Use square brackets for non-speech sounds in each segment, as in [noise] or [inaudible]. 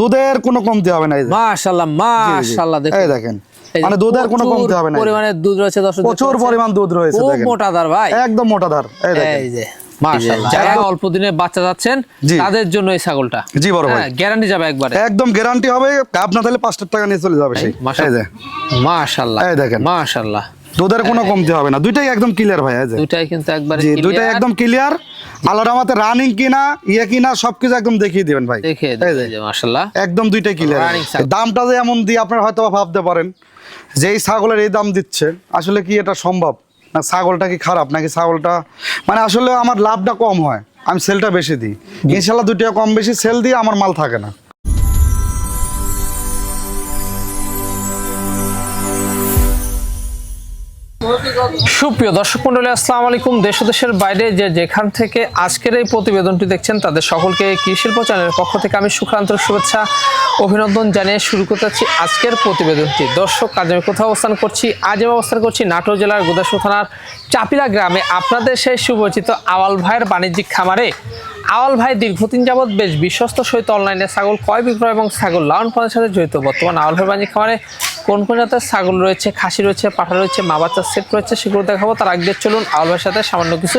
দুধের কোনো কমতি হবে না। মাশাআল্লাহ। মাশাআল্লাহ দেখুন। দেখেন। এই যে মানে দুধের কোনো কমতি হবে না পরিমাণে দুধ রয়েছে দর্শক প্রচুর পরিমাণ দুধ রয়েছে খুব দেখেন। মোটাদার ভাই। একদম মোটা ধার এই দেখেন। এই যে যারা অল্প দিনে বাচ্চা যাচ্ছেন তাদের জন্য এই ছাগলটা। জি বড় ভাই। গ্যারান্টি যাবে একবারে। একদম গ্যারান্টি হবে আপনার তাহলে পাঁচটার টাকা নিয়ে চলে যাবে সেই। এই যে। মাশাআল্লাহ এই দেখেন। মাশাআল্লাহ দুধের কোনো কমতি হবে না। দুইটাই একদম ক্লিয়ার ভাই দুটাই কিন্তু একবারে জি দুইটাই একদম ক্লিয়ার আল্লাহর আমাদের রানিং কিনা ইয়ে কিনা সবকিছু একদম দেখিয়ে দিবেন ভাই। দেখে এই যে। যে মাশাআল্লাহ। একদম দুইটাই ক্লিয়ার দামটা যে এমন দিয়ে আপনারা হয়তো ভাবতে পারেন যে এই ছাগলের এই দাম দিচ্ছে আসলে কি এটা সম্ভব? না ছাগলটা কি খারাপ? নাকি ছাগলটা মানে আসলে আমার লাভটা কম হয় আমি সেলটা বেশি দিই। ইনশাল্লাহ দুই টাকা কম বেশি সেল দিয়ে আমার মাল থাকে না। সুপ্রিয় দর্শক মন্ডলী, আসসালামু আলাইকুম। দেশ দেশের বাইরে যে যেখান থেকে আজকের এই প্রতিবেদনটি দেখছেন, তাদের সকলকে কৃষি শিল্প চ্যানেলের পক্ষ থেকে আমি সুখান্তর শুভেচ্ছা, অভিনন্দন জানিয়ে শুরু করতে যাচ্ছি আজকের প্রতিবেদনটি। দর্শক, আজ আমি কোথাও অবস্থান করছি? আজ আমি অবস্থান করছি নাটোর জেলার গোদাসু থানার চাপিলা গ্রামে। আপনাদের সেই সুপরিচিত আওয়াল ভাইয়ের বাণিজ্যিক খামারে। আওয়াল ভাই দীর্ঘদিন যাবৎ বেশ বিশ্বস্ত সহিত অনলাইনে ছাগল ক্রয় বিক্রয় এবং ছাগল লালন পালনের সাথে জড়িত। বর্তমান আওয়াল ভাই বাণিজ্যিক খামারে কোন কোন জাতের ছাগল রয়েছে খাসি রয়েছে পাঠা রয়েছে মা বাচ্চার সেট রয়েছে সেগুলো দেখাবো। তার আগে চলুন আওয়াল ভাইয়ের সাথে সামান্য কিছু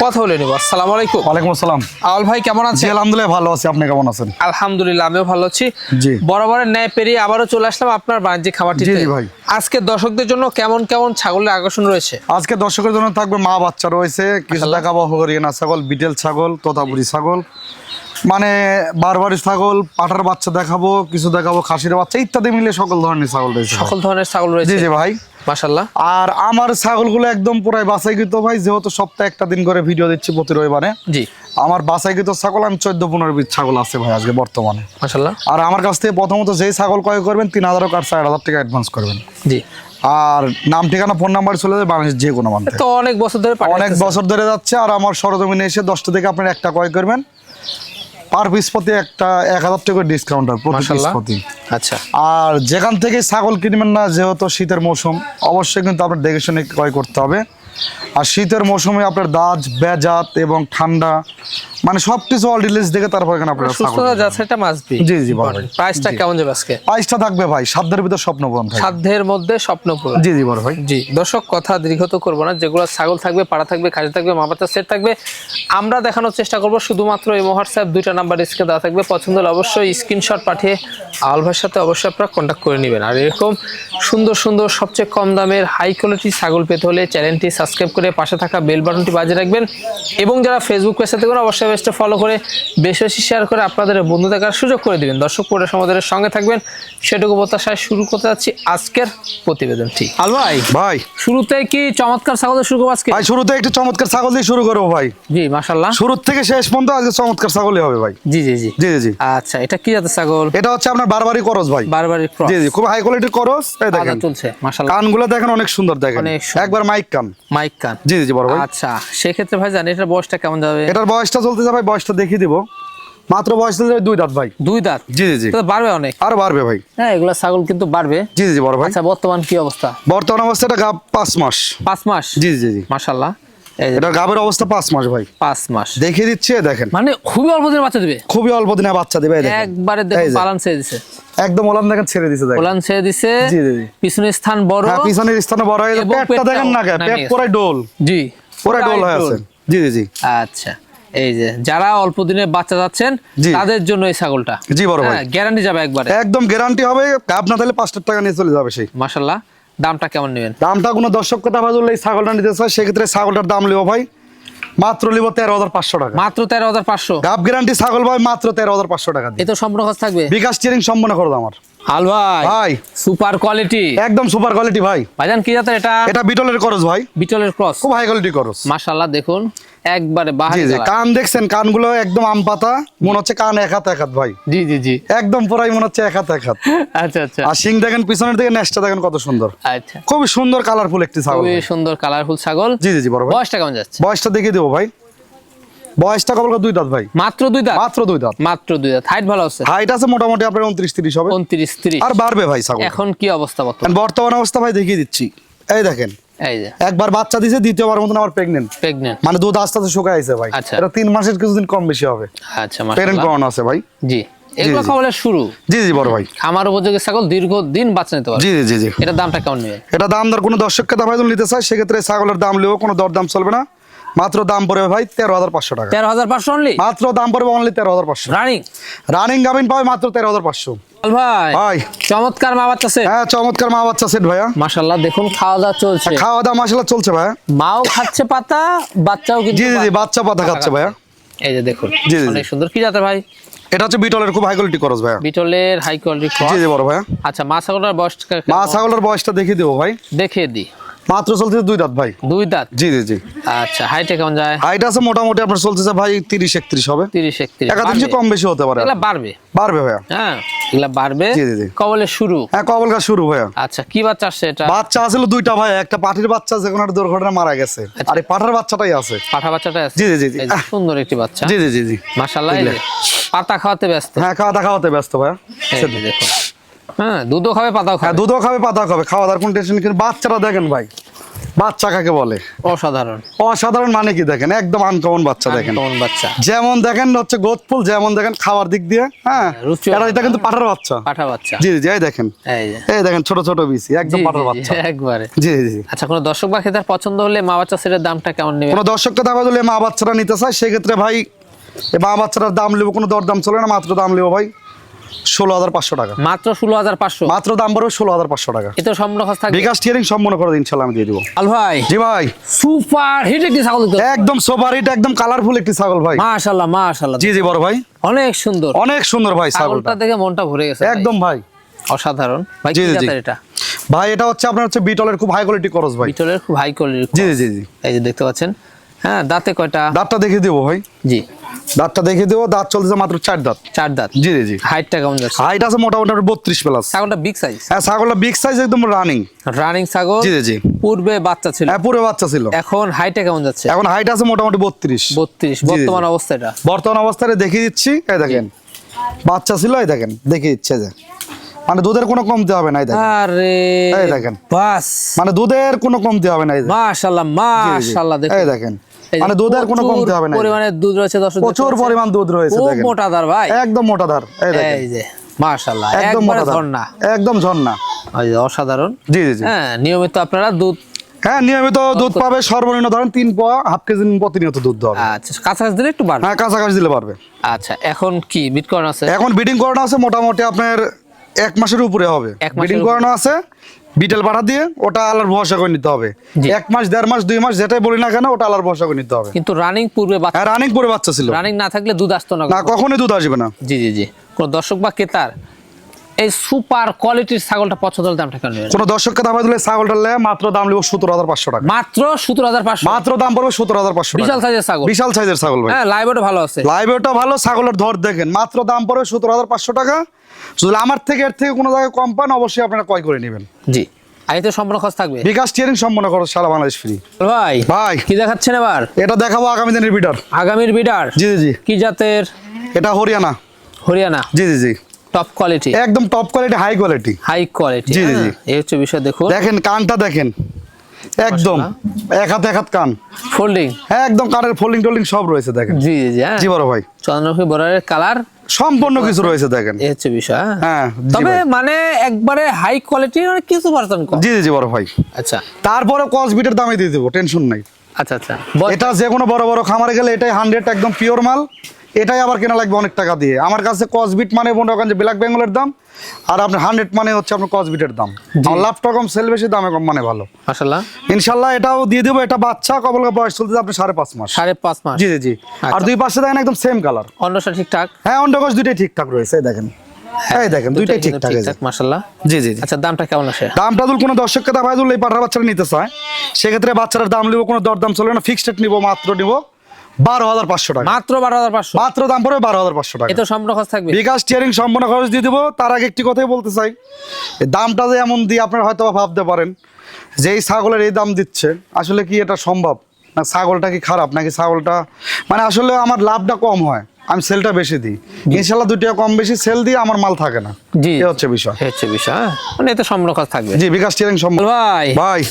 কথা বলে নেব। আসসালামু আলাইকুম। ওয়ালাইকুম আসসালাম। আওয়াল ভাই কেমন আছেন? আলহামদুলিল্লাহ ভালো আছি। আপনি কেমন আছেন? আলহামদুলিল্লাহ আমিও ভালো আছি। জি। বরাবরের ন্যায় পেরিয়ে আবারও চলে আসলাম আপনার বাণিজ্যিক খামারটিতে। জি, জি ভাই। আজকে দর্শকদের জন্য কেমন কেমন ছাগলের আকর্ষণ রয়েছে? আজকে দর্শকের জন্য থাকবে মা বাচ্চা রয়েছে কিছু দেখাবো হরিয়ানা ছাগল বিটেল ছাগল তোতাপুরি ছাগল। মানে বারবারি ছাগল পাঠার বাচ্চা দেখাবো কিছু দেখাবো খাসির বাচ্চা ইত্যাদি মিলে সকল ধরনের ছাগল রয়েছে সকল ধরনের ছাগল রয়েছে। জি ভাই। মাশাল্লাহ আর আমার ছাগলগুলো একদম পুরাই বাছাইকৃত ভাই যেহেতু সপ্তাহে একটা দিন করে ভিডিও দিচ্ছি প্রতি রবিবারে। জি। আমার বাছাইকৃত ছাগল আমি চোদ্দ পনেরো পিস ছাগল আছে ভাই আজকে বর্তমানে। মাশাল্লাহ আর আমার কাছ থেকে প্রথমত যেই ছাগল ক্রয় করবেন তিন হাজার আর চার হাজার টাকা অ্যাডভান্স করবেন। জি। আর নাম ঠিকানা ফোন নাম্বার চলে যাবে বাংলাদেশ যে কোনো মানতে তো অনেক বছর ধরে অনেক বছর ধরে যাচ্ছে আর আমার সরজমিনে এসে দশটা থেকে আপনার একটা ক্রয় করবেন। পার পিস প্রতি একটা এক হাজার টাকা ডিসকাউন্ট হবে প্রতি পিস প্রতি। আচ্ছা। আর যেখান থেকে ছাগল কিনবেন না যেহেতু শীতের মৌসুম অবশ্যই কিন্তু আপনার দেখে শুনে ক্রয় করতে হবে। আর শীতের মৌসুমে আপনার দাজ বেজাত এবং ঠান্ডা মানে সব কিছু অল ডিটেলস দেখে তারপর এখানে আপনার সুস্থতা যাচ্ছে এটা মাস্ট বি জি, জি, বড় ভাই। প্রাইসটা কেমন যাবে আজকে প্রাইসটা থাকবে ভাই সাধ্যের ভিতর স্বপ্ন পূরণ থাকবে। সাধ্যের মধ্যে স্বপ্ন পূরণ। জি জি বড় ভাই। জি দর্শক কথা দীর্ঘত করব না। যেগুলো ছাগল থাকবে পাড়া থাকবে খাসি থাকবে মামাতা সেট থাকবে আমরা দেখানোর চেষ্টা করব। শুধুমাত্র এই হোয়াটসঅ্যাপ দুইটা নাম্বার স্ক্রিনে দেওয়া থাকবে। পছন্দ হলে অবশ্যই স্ক্রিনশট পাঠিয়ে আলভার সাথে অবশ্যই আপনারা কন্ট্যাক্ট করে নেবেন। আর এরকম সুন্দর সুন্দর সবচেয়ে কম দামের হাই কোয়ালিটি ছাগল পেতে হলে চ্যানেলটি সাবস্ক্রাইব করে পাশে থাকা বেল বাটনটি বাজিয়ে রাখবেন। এবং যারা ফেসবুক পেজে থেকে অবশ্যই পেজটা ফলো করে বেশি বেশি শেয়ার করে আপনাদের বন্ধু দেখার সুযোগ করে দিবেন। দর্শক পরে আমাদের সঙ্গে থাকবেন। সেটুকু প্রত্যাশায় শুরু করতে যাচ্ছি আজকের প্রতিবেদনটি আল ভাই ভাই। শুরুতে কি চমৎকার ছাগল শুরু করব আজকে? ভাই শুরুতে একটু চমৎকার ছাগল দিয়ে শুরু করব ভাই। জি মাশাল্লাহ শুরুর থেকে শেষ পর্যন্ত আজকে চমৎকার ছাগলই হবে ভাই। জি জি জি। জি জি আচ্ছা এটা কি জাতের ছাগল? এটা হচ্ছে আপনার বারবারই করস ভাই। বারবারই ক্রস জি জি খুব হাই কোয়ালিটির করস। এই দেখেন। চলছে মাশাল্লাহ কানগুলো দেখেন অনেক সুন্দর দেখেন। একবার মাইক কান। মাইক কান। জি জি বড় ভাই। আচ্ছা সেক্ষেত্রে ভাই জানি এটার বয়সটা কেমন যাবে? এটার বয়সটা চলতে যাবে বয়সটা দেখিয়ে দিব। মাত্র বয়স দুই দাঁত ভাই। দুই দাঁত? জি জি জি। বাড়বে অনেক। আরও বাড়বে ভাই। হ্যাঁ এগুলা ছাগল কিন্তু বাড়বে। জি জি বড় ভাই। আচ্ছা বর্তমান কি অবস্থা? বর্তমান অবস্থাটা গাব পাঁচ মাস। পাঁচ মাস? জি জি জি। মাশাল্লাহ এটা গাবের অবস্থা পাঁচ মাস ভাই। পাঁচ মাস। দেখিয়ে দিচ্ছি দেখেন। মানে খুবই অল্প দিনের বাচ্চা দিবে? খুবই অল্প দিনে বাচ্চা দেবে এই দেখেন। একবারে এই দেখুন যে। পালান ছেড়ে দিছে। একদম ওলান দেখেন ছেড়ে দিছে দেখেন। পালান ছেড়ে দিছে। জি, জি, জি। পিছনের স্থান বড়। হ্যাঁ পিছনের স্থানে বড়। হয়ে গেছে। পেটটা দেখেন না পেট নামিয়ে ডোল। জি। পুরাই ডোল হয়ে আছে। জি জি জি। আচ্ছা। এই যে যারা অল্প দিনে বাচ্চা যাচ্ছেন তাদের জন্য এই ছাগলটা। জি বড় ভাই গ্যারান্টি যাবে একবারে। একদম গ্যারান্টি হবে আপনার তাহলে পাঁচটার টাকা নিয়ে চলে যাবে সেই। মাশাল্লাহ দামটা কেমন নেবেন? দামটা কোনো দর্শক কথা বাজলে এই ছাগলটা নিতে চায় সেক্ষেত্রে ছাগলটার দাম লিব ভাই মাত্র লিব তেরো হাজার পাঁচশো টাকা। মাত্র তেরো হাজার পাঁচশো? গাব গ্যারান্টি ছাগল ভাই মাত্র তেরো হাজার পাঁচশো টাকা এ তো সম্পূর্ণ খরচ থাকবে? বিকাশ চিয়ারিং সম্পন্ন করো আমার। হাল ভাই ভাই। সুপার কোয়ালিটি একদম সুপার কোয়ালিটি ভাই। ভাইজান কি জাতের এটা? এটা বিটলের করস ভাই। বিটলের ক্রস খুব হাই কোয়ালিটি করস। মাশাল্লাহ দেখুন একবারে বাহারি জি কান দেখছেন কানগুলো একদম আম পাতা মনে হচ্ছে কান এক হাত এক হাত ভাই। জি জি জি। একদম পুরাই মনে হচ্ছে এক হাত এক হাত। [laughs] আচ্ছা আচ্ছা। আর সিং দেখেন পিছনের দিকে নেসটা দেখেন কত সুন্দর। আচ্ছা। খুবই সুন্দর কালারফুল একটি ছাগল খুবই সুন্দর কালারফুল ছাগল। জি জি জি বড় ভাই। বয়সটা কেমন যাচ্ছে? বয়সটা দেখিয়ে দেবো ভাই। বয়সটা কবল দুই দাঁত ভাই। মাত্র দুই দাঁত? মাত্র দুই দাঁত। মাত্র দুই দাঁত। হাইট ভালো আছে? হাইট আছে মোটামুটি আপনার উনত্রিশ তিরিশ হবে। উনত্রিশ ত্রিশ। আর বাড়বে ভাই ছাগল। এখন কি অবস্থা বর্তমান? বর্তমান অবস্থা ভাই দেখিয়ে দিচ্ছি। এই দেখেন। একবার বাচ্চা দিছে দ্বিতীয়বার মতন আমার প্রেগনেন্ট প্রেগনেন্ট মানে দুধ আস্তে আস্তে শুকাইছে ভাই। আচ্ছা। এটা তিন মাসের কিছুদিন কম বেশি হবে। আচ্ছা প্রেগনেন্ট করানো আছে ভাই। জি। এগুলো। শুরু? জি জি বড় ভাই। আমার উপযোগী ছাগল দীর্ঘ দিন বাঁচা নিতে পারবে। জি জি জি এটার দামটা কেমন নেবে এটা দাম দর কোনো দর্শককে দাম নিতে চায় সেক্ষেত্রে ছাগলের দাম লেও কোনো দর দাম চলবে না। মাত্র দাম পড়বে ভাই তেরো হাজার পাঁচশো টাকা। তেরো হাজার পাঁচশো অনলি মাত্র দাম পড়বে অনলি তেরো হাজার পাঁচশো। রানিং রানিং গাভিন পাবে মাত্র তেরো হাজার পাঁচশো। ভাই। চমৎকার মা বাচ্চা সেট হ্যাঁ চমৎকার মা বাচ্চা সেট ভাইয়া। দেখুন খাওয়া দাওয়া চলছে খাওয়া দাওয়া চলছে ভাইয়া। মাও খাচ্ছে পাতা বাচ্চাও কিন্তু জি জি বাচ্চা পাতা খাচ্ছে ভাইয়া। এই যে দেখুন জি, জি, অনেক সুন্দর। কি জাতে ভাই? এটা হচ্ছে বিটলের খুব হাই কোয়ালিটি ভাইয়া। বিটলের হাই কোয়ালিটি জি জি বড় ভাইয়া। আচ্ছা মা ছাগলটার বয়স মা ছাগলের বয়সটা দেখিয়ে দেবো ভাই। দেখিয়ে দিই। মাত্র চলতেছে দুই দাঁত ভাই। দুই দাঁত? জি জি জি। আচ্ছা হাইটে কেমন যায়? হাইট আছে মোটামুটি আপনার চলতেছে ভাই তিরিশ একত্রিশ হবে। কম বেশি হতে পারে। এগুলা বাড়বে? বাড়বে হ্যাঁ এগুলা বাড়বে? জি, জি, জি। কবলের শুরু? হ্যাঁ কবল শুরু আচ্ছা কি বাচ্চা আসছে এটা? বাচ্চা আছিল দুইটা ভাই একটা পাটির বাচ্চা যে কোনো দুর্ঘটনা মারা গেছে। আর এই পাঠার বাচ্চাটাই আছে। পাঠা বাচ্চাটা আছে? জি, জি, জি, সুন্দর একটি বাচ্চা। জি জি জি জি। মাশাআল্লাহ পাতা খাওয়াতে ব্যস্ত। হ্যাঁ খাওয়া দাওয়া খাওয়াতে ব্যস্ত হ্যাঁ দুধও খাবে পাতাও হ্যাঁ খাবে দুধও খাবে খাবে। খাওয়া দাওয়ার কোনো টেনশন কিন্তু বাচ্চাটা দেখেন ভাই বাচ্চা কাকে বলে? অসাধারণ। অসাধারণ মানে কি দেখেন? একদম আনকমন বাচ্চা দেখেন। বাচ্চা। যেমন দেখেন হচ্ছে গোদফুল যেমন দেখেন খাওয়ার দিক দিয়ে হ্যাঁ? রুচি এটা এটা কিন্তু পাঠার বাচ্চা। পাঠা বাচ্চা। জি জি এই দেখেন। এই দেখেন ছোট ছোট বিসি একদম পাঠার বাচ্চা। একবারে। জি জি আচ্ছা কোনো দর্শক বা খেতার পছন্দ হলে মা বাচ্চা সেটের দামটা কেমন নেবে কোনো দর্শককে দাবা দিলে মা বাচ্চারা নিতে চায় সেক্ষেত্রে ভাই মা বাচ্চাটার দাম নেব কোনো দর দাম চলে না মাত্র দাম নেব ভাই। ষোলো হাজার পাঁচশো টাকা। মাত্র ষোলো হাজার পাঁচশো? মাত্র দাম পড়বে ষোলো হাজার পাঁচশো টাকা। এতে সম্পূর্ণ খরচ থাকবে। বিকাশ টিয়ারিং সম্পন্ন করে ইনশাল্লাহ আমি দিয়ে দিব। আল ভাই। জি ভাই। সুপার হিট একটি ছাগল একদম সোপার এটা একদম কালারফুল একটি ছাগল ভাই। মাশাল্লাহ মাশাল্লাহ। জি জি বড় ভাই। অনেক সুন্দর। অনেক সুন্দর ভাই ছাগলটা। দেখে মনটা ভরে গেছে একদম ভাই। অসাধারণ। ভাই জি। এটা? ভাই এটা হচ্ছে আপনার হচ্ছে বিটলের খুব হাই কোয়ালিটি করস ভাই। বিটলের খুব হাই কোয়ালিটি জি জি জি জি। এই যে দেখতে পাচ্ছেন। হ্যাঁ দাঁতে কয়টা? দাঁতটা দেখিয়ে দেবো ভাই। জি। দাঁতটা দেখিয়ে দেবো দাঁত চলতেছে মাত্র চার দাঁত। চার দাঁত। জি জি হাইটটা কেমন যাচ্ছে? হাইট আছে মোটামুটি বত্রিশ প্লাস ছাগলটা বিগ সাইজ হ্যাঁ ছাগলটা বিগ সাইজ একদম রানিং রানিং ছাগল? জি জি পূর্বে বাচ্চা ছিল। হ্যাঁ পুরো বাচ্চা ছিল। এখন হাইটে কেমন যাচ্ছে? এখন হাইট আছে মোটামুটি বত্রিশ। বত্রিশ। বর্তমান অবস্থা এটা? বর্তমান অবস্থায় দেখিয়ে দিচ্ছি। এই দেখেন। বাচ্চা ছিল এই দেখেন। দেখিয়ে দিচ্ছে যে। মানে দুধের কোনো কমতি হবে না আরে এই দেখেন। বাস। মানে দুধের কোনো কমতি হবে না। মাশাআল্লাহ। মাশাআল্লাহ দেখুন। এই দেখেন। মানে কোনো কমতি হবে না পরিমাণে দুধ রয়েছে দর্শক প্রচুর পরিমাণ দুধ রয়েছে দেখেন। মোটাদার ভাই। একদম মোটা ধার এই যে মাশাআল্লাহ একদম ঝর্ণা। একদম ঝর্ণা। অসাধারণ। জি জি হ্যাঁ নিয়মিত আপনারা দুধ হ্যাঁ নিয়মিত দুধ পাবে সর্বনিম্ন ধরেন তিন পোয়া হাফ কেজি প্রতিনিয়ত দুধ দেওয়া আচ্ছা কাছাকাছি দিলে একটু বাড়বে। হ্যাঁ কাছাকাছি দিলে পারবে আচ্ছা এখন কি বিটকয়েন আছে? এখন বিডিং করানো আছে মোটামুটি আপনার এক মাসের উপরে হবে। এক মাসের করানো আছে বিটেল পাঠা দিয়ে ওটা আলার ভরসা করে নিতে হবে। এক মাস দেড় মাস দুই মাস যেটাই বলি না কেন ওটা আলার ভরসা করে নিতে হবে। কিন্তু রানিং পূর্বে বাচ্চা হ্যাঁ রানিং করে বাচ্চা ছিল। রানিং না থাকলে দুধ আসতো না না কখনোই দুধ আসবে না। জি জি জি। কোন দর্শক বা ক্রেতার এই সুপার কোয়ালিটির ছাগলটা পছন্দ হলে দামটা কেন? কোনো দর্শককে দাম দিলে ছাগলটা লে মাত্র দাম নেব সতেরো হাজার পাঁচশো টাকা। মাত্র সতেরো হাজার পাঁচশো। মাত্র দাম পড়বে সতেরো হাজার পাঁচশো বিশাল সাইজের ছাগল। বিশাল সাইজের ছাগল ভাই। হ্যাঁ লাইভও ভালো আছে। লাইভেটা ভালো ছাগলের ধর দেখেন। মাত্র দাম পড়বে সতেরো হাজার পাঁচশো টাকা। যদি আমার থেকে এর থেকে কোনো জায়গায় কম পান অবশ্যই আপনারা ক্রয় করে নেবেন। জি। আর এতে সম্পূর্ণ খরচ থাকবে? বিকাশ টিয়ারিং সম্পন্ন করো সারা বাংলাদেশ ফ্রি ভাই ভাই। কি দেখাচ্ছেন এবার? এটা দেখাবো আগামী দিনের বিডার আগামীর বিডার জি জি জি। কি জাতের? এটা হরিয়ানা। হরিয়ানা? জি জি জি। টপ কোয়ালিটি একদম top quality high quality high quality জি, জি, জি। এই হচ্ছে বিষয় দেখুন। দেখেন কানটা দেখেন। একদম এক হাত এক হাত কান। ফোল্ডিং হ্যাঁ একদম কানের ফোল্ডিং টোল্ডিং সব রয়েছে দেখেন। জি জি জি হ্যাঁ। জি বড় ভাই। চন্দ্রমুখী বর্ডারের কালার সম্পূর্ণ কিছু রয়েছে দেখেন। এই হচ্ছে বিষয় হ্যাঁ? হ্যাঁ তবে মানে একবারে হাই কোয়ালিটি মানে কিছু পার্সেন্ট জি জি বড় ভাই। আচ্ছা। তারপরে কস বিটের দামে দিয়ে দেবো টেনশন নাই। আচ্ছা আচ্ছা। এটা যে কোনো বড় বড় খামারে গেলে এটাই হান্ড্রেড একদম পিওর মাল। এটাই আবার কেনা লাগবে অনেক টাকা দিয়ে। আমার কাছে কসবিট মানে মনে করেন যে ব্ল্যাক বেঙ্গলের দাম আর আপনার হান্ড্রেড মানে হচ্ছে আপনার কসবিটের দাম। আমার লাভটা কম সেল বেশি দামে কম মানে ভালো। মাশাল্লাহ ইনশাল্লাহ এটাও দিয়ে দেবো এটা বাচ্চা কবল বয়স চলতে আপনি সাড়ে পাঁচ মাস। সাড়ে পাঁচ মাস। জি জি আর আচ্ছা। দুই পাশে দেখেন একদম সেম কালার অন্যটা ঠিকঠাক? হ্যাঁ অন্ডকোষ দুইটাই ঠিকঠাক রয়েছে দেখেন। এই দেখেন দুইটাই ঠিকঠাক আছে জি জি আচ্ছা দামটা কেমন আসে? দামটা দুল কোনো দর্শককে দাম দুল এই বাচ্চারা নিতে চায় সেক্ষেত্রে বাচ্চাটার দাম নিবো কোনো দরদাম চলবে না ফিক্সড রেট নিবো মাত্র নিবো বারো হাজার পাঁচশো টাকা। মাত্র বারো হাজার পাঁচশো? মাত্র দাম পড়বে বারো হাজার পাঁচশো টাকা। এতে সম্পূর্ণ খরচ থাকবে। বিকাশ টিয়ারিং সম্পূর্ণ খরচ দিয়ে দেবো তার আগে একটি কথাই বলতে চাই। দামটা যে এমন দিয়ে আপনারা হয়তো ভাবতে পারেন যে এই ছাগলের এই দাম দিচ্ছে আসলে কি এটা সম্ভব? না ছাগলটা কি খারাপ? নাকি ছাগলটা মানে আসলে আমার লাভটা কম হয় আমি সেলটা বেশি দিই। ইনশাল্লাহ দুই টাকা কম বেশি সেল দিয়ে আমার মাল থাকে না। জি। হচ্ছে বিষয়। হচ্ছে বিষয় হ্যাঁ? মানে এতে সম্পূর্ণ খরচ থাকবে। জি বিকাশ টিয়ারিং সম্পূর্ণ ভাই। ভাই।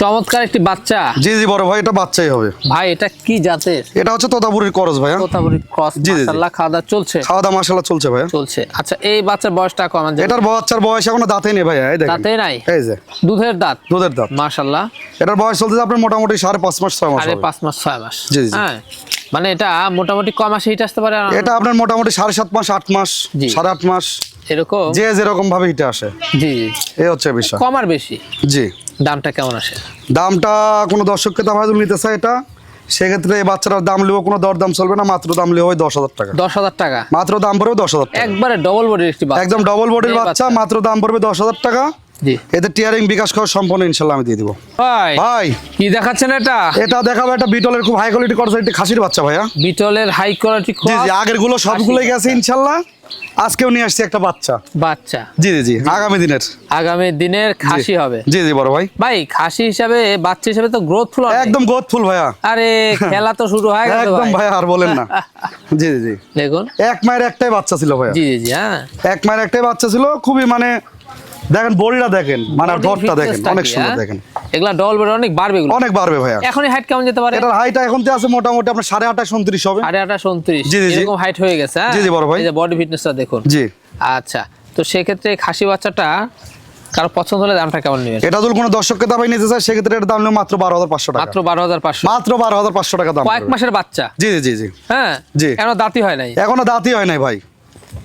চমৎকার একটি বাচ্চা। জি জি বড় ভাই এটা বাচ্চাই হবে। ভাই এটা কি জাতের? এটা হচ্ছে তোতাপুরির ক্রস ভাই তোতাপুরি ক্রস জি, জি, জি। মাশাআল্লাহ খাওয়া চলছে? খাওয়া দাওয়া মাশাআল্লাহ চলছে ভাই। চলছে। আচ্ছা এই বাচ্চার বয়সটা কম আছে? এটার বাচ্চার বয়স এখনও দাঁতই নেই ভাই এই দেখেন। দাঁতে নাই? এই যে। দুধের দাঁত? দুধের দাঁত। মাশাআল্লাহ। এটার বয়স চলছে আপনার মোটামুটি সাড়ে পাঁচ মাস ছয় মাস আরে হবে। পাঁচ মাস ছয় মাস। জি, জি। হ্যাঁ। মানে এটা মোটামুটি কম মাসে হিট আসতে পারে? এটা আপনার মোটামুটি সাড়ে সাত মাস আট মাস। সাড়ে আট মাস। এরকম? যে যেরকম ভাবে হিটে আসে। জি। এই হচ্ছে বিষয়। কম আর বেশি? জি। দামটা কেমন আসে? দামটা কোনো দর্শককে দাম হয়তো নিতে চায় এটা। সেক্ষেত্রে এই বাচ্চাটার দাম লিও কোনো দর দাম চলবে না মাত্র দাম লিও দশ হাজার টাকা। দশ হাজার টাকা? মাত্র দাম পড়বে দশ হাজার টাকা। একবারে ডবল বডির একটি একদম ডবল বডির বাচ্চা। মাত্র দাম পড়বে দশ হাজার টাকা। এতে টিয়ারিং বিকাশ খাওয়া সম্পূর্ণ ইনশাল্লাহ আমি দিয়ে দিব। ভাই ভাই। কি দেখাচ্ছেন এটা? এটা দেখাবো একটা বিটলের খুব হাই কোয়ালিটি করছে একটি খাসির বাচ্চা ভাইয়া। বিটলের হাই কোয়ালিটি জি জি আগেরগুলো সবগুলোই গেছে ইনশাল্লাহ। আজকেও নিয়ে আসছি একটা বাচ্চা। বাচ্চা। জি জি জি আগামী দিনের। আগামী দিনের খাসি হবে। জি জি বড় ভাই। ভাই খাসি হিসাবে বাচ্চা হিসাবে তো গ্রোথফুল একদম গোদ ফুল ভাইয়া। আরে খেলা তো শুরু হয়ে একদম ভাই। আর বলেন না। [laughs] জি জি জি। দেখুন। এক মায়ের একটাই বাচ্চা ছিল ভাইয়া। জি জি জি হ্যাঁ। এক মায়ের একটাই বাচ্চা ছিল খুবই মানে দেখেন বডিটা দেখেন মানে ধরটা দেখেন অনেক সুন্দর? দেখেন। এগুলা ডবল বডি অনেক বাড়বে এগুলো। অনেক বাড়বে ভাইয়া। এখনই হাইট কেমন যেতে পারে? এটার হাইট এখন আছে মোটামুটি আপনার সাড়ে আঠাশ উনত্রিশ হবে। সাড়ে আঠাশ উনত্রিশ। জি, জি। এরকম হাইট হয়ে গেছে হ্যাঁ? জি, জি, বড় ভাই। এই যে বডি ফিটনেসটা দেখুন। জি। আচ্ছা তো সেক্ষেত্রে খাসি বাচ্চাটা কারও পছন্দ হলে দামটা কেমন নেবেন? এটা যদি কোনো দর্শককে দাবাই নিতে চায় সেক্ষেত্রে এটার দাম নেবে মাত্র বারো হাজার পাঁচশো টাকা। মাত্র বারো হাজার পাঁচশো। মাত্র বারো হাজার পাঁচশো টাকা দাম কয়েক মাসের বাচ্চা? জি জি জি জি। হ্যাঁ? জি। কেন দাঁতই হয় নাই? এখনও দাঁতই হয় নাই ভাই।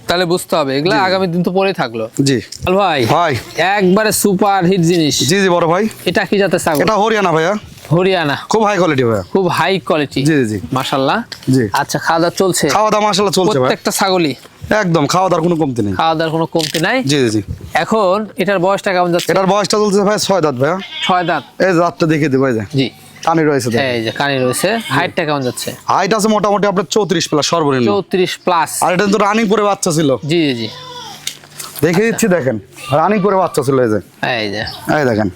তাহলে বুঝতে হবে এগুলা আগামী দিন তো পরেই থাকল। জি। ভাই ভাই। একবারে সুপার হিট জিনিস। জি জি বড় ভাই। এটা কি জাতের ছাগল? এটা হরিয়ানা ভাইয়া। হরিয়ানা। খুব হাই কোয়ালিটি ভাইয়া। খুব হাই কোয়ালিটি জি, জি, জি। মাশাল্লাহ জি। আচ্ছা খাওয়া দাওয়া চলছে? খাওয়া দাওয়া মাসাল্লাহ চলছে ভাই। প্রত্যেকটা ছাগলই? একদম খাওয়া দাওয়ার কোনো কমতি নেই। খাওয়া দাওয়ার কোনো কমতি নাই? জি জি জি। এখন এটার বয়সটা কেমন যাচ্ছে? এটার বয়সটা চলছে ভাই ছয় দাঁত ভাইয়া। ছয় দাঁত। এই দাঁতটা দেখিয়ে দিই ভাই জি। কানি রয়েছে এই যে কানি রয়েছে। হাইটটা কেমন যাচ্ছে? হাইট আছে মোটামুটি আপনার চৌত্রিশ প্লাস সর্বনিম্ন। চৌত্রিশ প্লাস আর এটা তো রানিং করে বাচ্চা ছিল। জি জি জি। দেখে দিচ্ছি দেখেন। রানিং করে বাচ্চা ছিল এই যে। এই যে। এই দেখেন।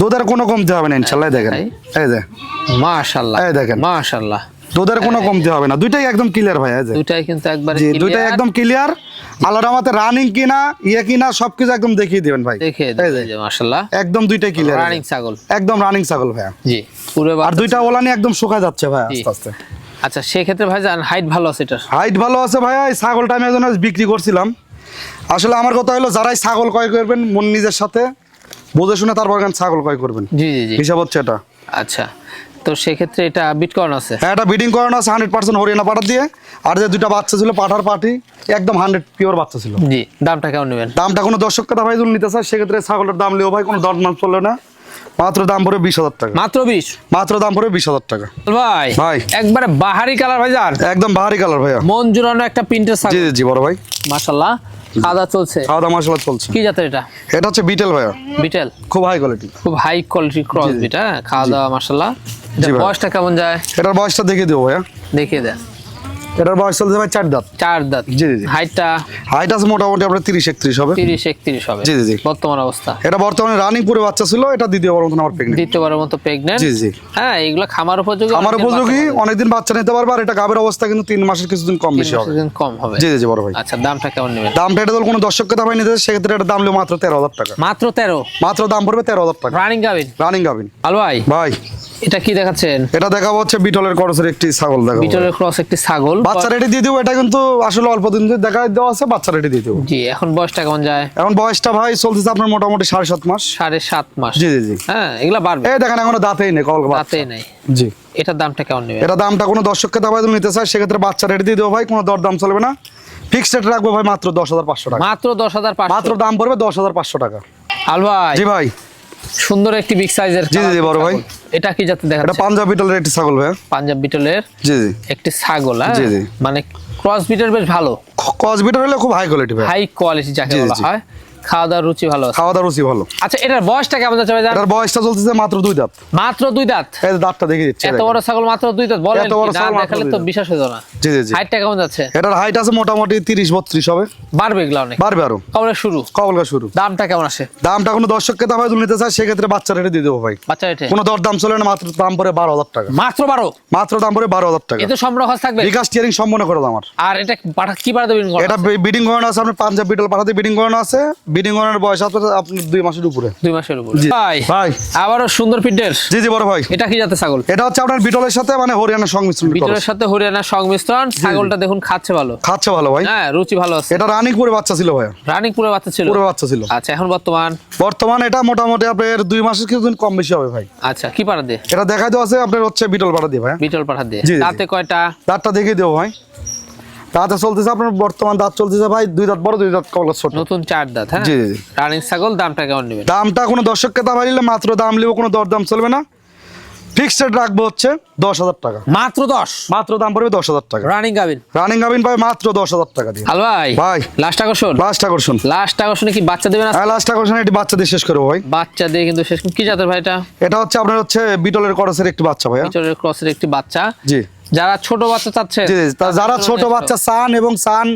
দুধের কোনো কমতি হবে না ইনশাল্লাহ দেখেন। এই? যে। মাশাল্লাহ। এই দেখেন। মাশাল্লাহ। দুধের কোনো কমতি হবে না। দুইটাই একদম ক্লিয়ার ভাই এই যে। দুটাই কিন্তু একবারে দুইটাই একদম ক্লিয়ার আল্লাহর আমাদের রানিং কিনা ইয়ে কিনা সবকিছু একদম দেখিয়ে দিবেন ভাই। একদম ক্লিয়ার রানিং ছাগল। একদম রানিং ছাগল ভাইয়া। জি পুরো আর দুইটা ওলানি একদম শুকায় যাচ্ছে ভাই আস্তে আস্তে। আচ্ছা সেক্ষেত্রে ভাই জান হাইট ভালো আছে এটার? হাইট ভালো আছে ভাইয়া এই ছাগলটা আমি একজন বিক্রি করছিলাম। আসলে আমার কথা হলো যারাই ছাগল ক্রয় করবেন মন নিজের সাথে বুঝে শুনে তারপর ছাগল ক্রয় করবেন। জি জি জি। হিসাব হচ্ছে এটা। আচ্ছা। তো সেক্ষেত্রে এটা বিটকয়েন আছে। হ্যাঁ এটা বিডিং করানো আছে হান্ড্রেড পার্সেন্ট হরিয়ানা পাঠা দিয়ে। আর যে দুইটা বাচ্চা ছিল পাঠার পাটি একদম হান্ড্রেড পিওর বাচ্চা ছিল। জি দামটা কেমন নেবেন? দামটা কোনো দর্শক কথা ভাই যদি নিতে চায় সেক্ষেত্রে ছাগলের দাম লিও ভাই কোনো দর মান চলবে না। মাত্র দাম পড়বে বিশ হাজার টাকা। মাত্র বিশ? মাত্র দাম পড়বে বিশ হাজার টাকা। ভাই ভাই। একবারে বাহারি কালার ভাই জান একদম বাহারি কালার ভাইয়া। মন জুড়ানো একটা প্রিন্টের জি জি বড় ভাই। মাশাল্লাহ খাওয়া দাওয়া চলছে। খাওয়া দাওয়া মশলা চলছে। কি জাতের এটা? এটা হচ্ছে বিটেল ভাইয়া। বিটেল? খুব হাই কোয়ালিটি খুব হাই কোয়ালিটি ক্রস বিট খাওয়া দাওয়া মাশাল্লাহ জি বয়সটা কেমন যায়? এটার বয়সটা দেখিয়ে দেবো ভাইয়া। দেখিয়ে দেন। এটার বয়স চলছে ভাই চার দাঁত। চার দাঁত। জি, জি। হাইটটা হাইট আছে মোটামুটি আপনার তিরিশ একত্রিশ হবে। তিরিশ একত্রিশ হবে। জি, জি। বর্তমান অবস্থা। এটা বর্তমানে রানিং পুরো বাচ্চা ছিল এটা দ্বিতীয় বড় মতন আমার প্রেগনেন্ট দ্বিতীয়বারের মতো প্রেগনেন্ট জি, জি। হ্যাঁ এগুলো খামার উপযোগী অনেকদিন উপযোগী বাচ্চা অনেকদিন বাচ্চা নিতে পারবে আর এটা গাবের অবস্থা কিন্তু তিন মাসের কিছুদিন কম বেশি হবে। মাসের দিন কম হবে। জি জি বড় ভাই। আচ্ছা দামটা কেমন নেবেন? দামটা এটা কোনো দর্শককে দামে নিতে সেক্ষেত্রে এটা দাম নেবে মাত্র তেরো হাজার টাকা। মাত্র তেরো? মাত্র দাম পড়বে তেরো হাজার টাকা। রানিং গাবিন রানিং গাবিন আলো ভাই? ভাই। এটা কি দেখাচ্ছেন? এটা দেখাবো হচ্ছে বিটলের করসের একটি ছাগল দেখাবো। বিটলের ক্রস একটি ছাগল। বাচ্চা রেডি দিয়ে দেবো এটা কিন্তু আসলে অল্প দিন ধরে দেখা দেওয়া আছে বাচ্চা রেডি দিয়ে দেবো। জি এখন বয়সটা কেমন যায়? এখন বয়সটা ভাই চলতেছে আপনার মোটামুটি সাড়ে সাত মাস। সাড়ে সাত মাস। জি জি জি। হ্যাঁ এগুলা বাড়বে। এই দেখেন এখনও দাঁতেই নেই কল তাতে নাই। জি। এটার দামটা কেমন নেবেন এটা দামটা কোনো দর্শককে দাবাই নিতে চায় সেক্ষেত্রে বাচ্চা রেডি দিয়ে দেবো ভাই কোনো দর দাম চলবে না। ফিক্সড রেট রাখব ভাই মাত্র দশ হাজার পাঁচশো টাকা। মাত্র দশ হাজার মাত্র দাম পড়বে দশ হাজার পাঁচশো টাকা। আল ভাই। জি ভাই। সুন্দর একটি বিগ সাইজের জি, জি, বড় ভাই। এটা কি যাতে দেখা এটা পাঞ্জাব বিটলের একটি ছাগল ভাই। পাঞ্জাব বিটলের জি জি। একটি ছাগল হ্যাঁ? জি, জি। মানে ক্রস বিটের বেশ ভালো। ক্রস বিটার হলে খুব হাই কোয়ালিটি ভাই। হাই কোয়ালিটি যাকে বলা হয়। খাওয়া দাওয়ার রুচি ভালো খাওয়া দাওয়া রুচি ভালো। আচ্ছা এটার বয়সটা কেমন যাচ্ছে ভাই এটার বয়সটা চলতেছে মাত্র দুই দাঁত। মাত্র দুই দাঁত? এই দাঁতটা দেখে দিচ্ছে এত বড় ছাগল মাত্র দুই দাঁত? বলেন এত বড় ছাগল দেখালে তো বিশ্বাস হতো না। জি জি জি। হাইটটা কেমন যাচ্ছে? এটার হাইট আছে মোটামুটি তিরিশ বত্রিশ হবে। বাড়বে এগুলো অনেক। বাড়বে আরও। কবলে শুরু? কবলকা শুরু। দামটা কেমন আসে? দামটা কোনো দর্শককে যদি নিতে চায় সেক্ষেত্রে বাচ্চা রেটে দিয়ে দেবো ভাই। বাচ্চা রেটে? কোনো দর দাম চলে না মাত্র দাম পড়ে বারো হাজার টাকা। মাত্র বারো? মাত্র দাম পড়ে বারো হাজার টাকা। এতে সম্পূর্ণ খরচ থাকবে? বিকাশ টিয়ারিং সম্পূর্ণ করে দাও আমার। আর এটা পাঠা কি পাঠা দেবেন এটা বিডিং করানো আছে আপনার পাঞ্জাব বিটল পাঠাতে বিডিং করানো আছে। বিডিং বয়স আপনার দুই মাসের উপরে। দুই মাসের উপর। ভাই ভাই। আবারও সুন্দর পিঠের। জি জি বড় ভাই। এটা কি জাতের ছাগল? এটা হচ্ছে আপনার বিটলের সাথে মানে হরিয়ানার সংমিশ্রণ বিটলের। সাথে হরিয়ানা সংমিশ্রণ। ছাগলটা দেখুন খাচ্ছে ভালো। খাচ্ছে ভালো ভাই। হ্যাঁ রুচি ভালো আছে। এটা রানিং করে বাচ্চা ছিল ভাই। রানিং পুরো বাচ্চা ছিল? পুরো বাচ্চা ছিল। আচ্ছা এখন বর্তমান? বর্তমান এটা মোটামুটি আপনার দুই মাসের কিছুদিন কম বেশি হবে ভাই। আচ্ছা কি পাড়া দিয়ে? এটা দেখা দেওয়া আছে আপনার হচ্ছে বিটল পাড়া দিয়ে ভাই। বিটল পাড়া দিয়ে। তাতে কয়টা? দাঁতটা দেখিয়ে দেবো ভাই। দাঁতে চলতেছে আপনার বর্তমান দাঁত চলতেছে ভাই দুই দাঁত বড় দুই দাঁত কলা ছোট। নতুন চার দাঁত হ্যাঁ? জি, জি। রানিং ছাগল দামটা কেমন নেবেন? দামটা কোনো দর্শককে দাম নিলে মাত্র দাম নিলেও কোনো দরদাম চলবে না। ফিক্সড রাখব হচ্ছে দশ হাজার টাকা। মাত্র দশ? মাত্র দাম পড়বে দশ হাজার টাকা। রানিং গাবিন রানিং গাবিন পাবে মাত্র দশ হাজার টাকা দিয়ে। হাল ভাই ভাই। লাস্ট আকর্ষণ? লাস্ট আকর্ষণ। লাস্ট আকর্ষণে কি বাচ্চা দেবেন? হ্যাঁ লাস্ট আকর্ষণ এটি বাচ্চা দিয়ে শেষ করব ভাই। বাচ্চা দিয়ে কিন্তু শেষ কি জাতের ভাই এটা? এটা হচ্ছে আপনার হচ্ছে বিটলের করসের একটি বাচ্চা ভাইয়া। বিটলের ক্রসের একটি বাচ্চা। জি। যারা ছোট বাচ্চা চাচ্ছে যারা ছোট বাচ্চা চান এবং চান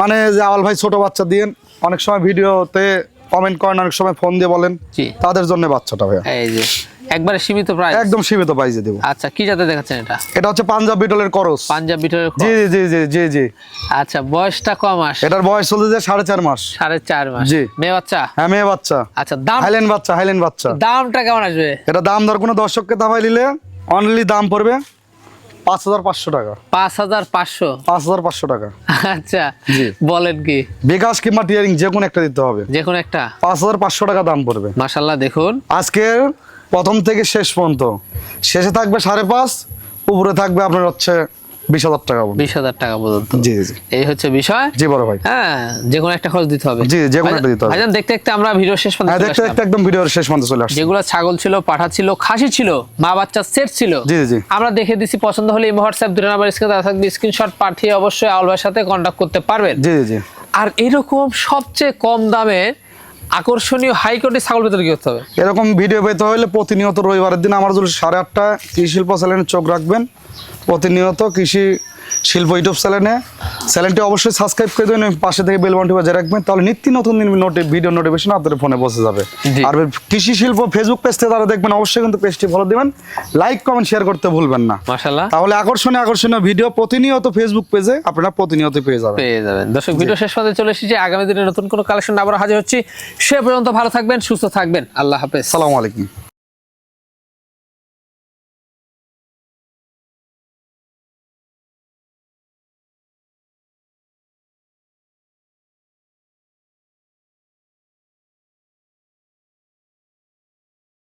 মানে যে আওয়াল ভাই ছোট বাচ্চা দিন অনেক সময় ভিডিওতে কমেন্ট করেন অনেক সময় ফোন দিয়ে বলেন জি। তাদের জন্য বাচ্চাটা ভাইয়া। এই যে একবারে সীমিত প্রাইস একদম সীমিত প্রাইজে দেবো। আচ্ছা কি জাতে দেখাচ্ছেন এটা? এটা হচ্ছে পাঞ্জাব বিটলের করস। পাঞ্জাব বিটলের জি জি জি জি জি জি। আচ্ছা বয়সটা কম মাস? এটার বয়স চলতে সাড়ে চার মাস। সাড়ে চার মাস। জি। মেয়ে বাচ্চা? হ্যাঁ মেয়ে বাচ্চা। আচ্ছা দাম? হাইলেন বাচ্চা হাইলেন বাচ্চা। দামটা কেমন আসবে? এটা দাম দর কোনো দর্শককে দাবাই নিলে অনলি দাম পড়বে পাঁচ হাজার পাঁচশো টাকা। পাঁচ হাজার পাঁচশো? পাঁচ হাজার পাঁচশো টাকা। আচ্ছা বলেন কি? বিকাশ কিংবা টিয়ারিং যে কোনো একটা দিতে হবে। যে কোনো একটা। পাঁচ হাজার পাঁচশো টাকা দাম পড়বে। মাসাল্লাহ দেখুন। প্রথম থেকে শেষ পর্যন্ত। শেষে থাকবে সাড়ে পাঁচ উপরে থাকবে আপনার হচ্ছে বিশ হাজার টাকা বিশ হাজার টাকা পর্যন্ত। জি জি এই হচ্ছে বিষয়। জি বড় ভাই। হ্যাঁ যে কোনো একটা খরচ দিতে হবে। জি, যে কোনো একটা দিতে হবে। ভাইজান দেখতে দেখতে আমরা ভিডিও শেষ পর্যন্ত হ্যাঁ দেখতে দেখতে একদম ভিডিওর শেষ পর্যন্ত চলে আসছে। যেগুলো ছাগল ছিল পাঠা ছিল খাসি ছিল মা বাচ্চা সেট ছিল। জি, জি। আমরা দেখে দিছি পছন্দ হলে এই হোয়াটসঅ্যাপ দুটো নাম্বার স্ক্রিনে দেওয়া থাকবে স্ক্রিনশট পাঠিয়ে অবশ্যই ভাইয়ের সাথে কন্ট্যাক্ট করতে পারবেন। জি জি। আর এরকম সবচেয়ে কম দামে আকর্ষণীয় হাইকোর্টে ছাগল বেতন কি করতে হবে? এরকম ভিডিও পেতে হলে প্রতিনিয়ত রবিবারের দিন আমার সাড়ে আটটা কৃষি শিল্প চ্যানেলে চোখ রাখবেন। প্রতিনিয়ত কৃষি শিল্প ইউটিউব চ্যানেলে। চ্যানেলটি অবশ্যই সাবস্ক্রাইব করে দেবেন পাশে থেকে বেল বাটনটি বাজিয়ে রাখবেন তাহলে নিত্য নতুন দিন নোটি ভিডিও নোটিফিকেশন আপনাদের ফোনে বসে যাবে। আর কৃষি শিল্প ফেসবুক পেজ থেকে তারা দেখবেন অবশ্যই কিন্তু পেজটি ফলো দিবেন। লাইক কমেন্ট শেয়ার করতে ভুলবেন না। মাশাল্লাহ তাহলে আকর্ষণীয় আকর্ষণীয় ভিডিও প্রতিনিয়ত ফেসবুক পেজে আপনারা প্রতিনিয়ত পেয়ে যাবেন। পেয়ে যাবেন। দর্শক ভিডিও শেষ পর্যন্ত চলে এসেছি। আগামী দিনে নতুন কোনো কালেকশন আবার হাজির হচ্ছি। সে পর্যন্ত ভালো থাকবেন সুস্থ থাকবেন। আল্লাহ হাফেজ। সালামু আলাইকুম।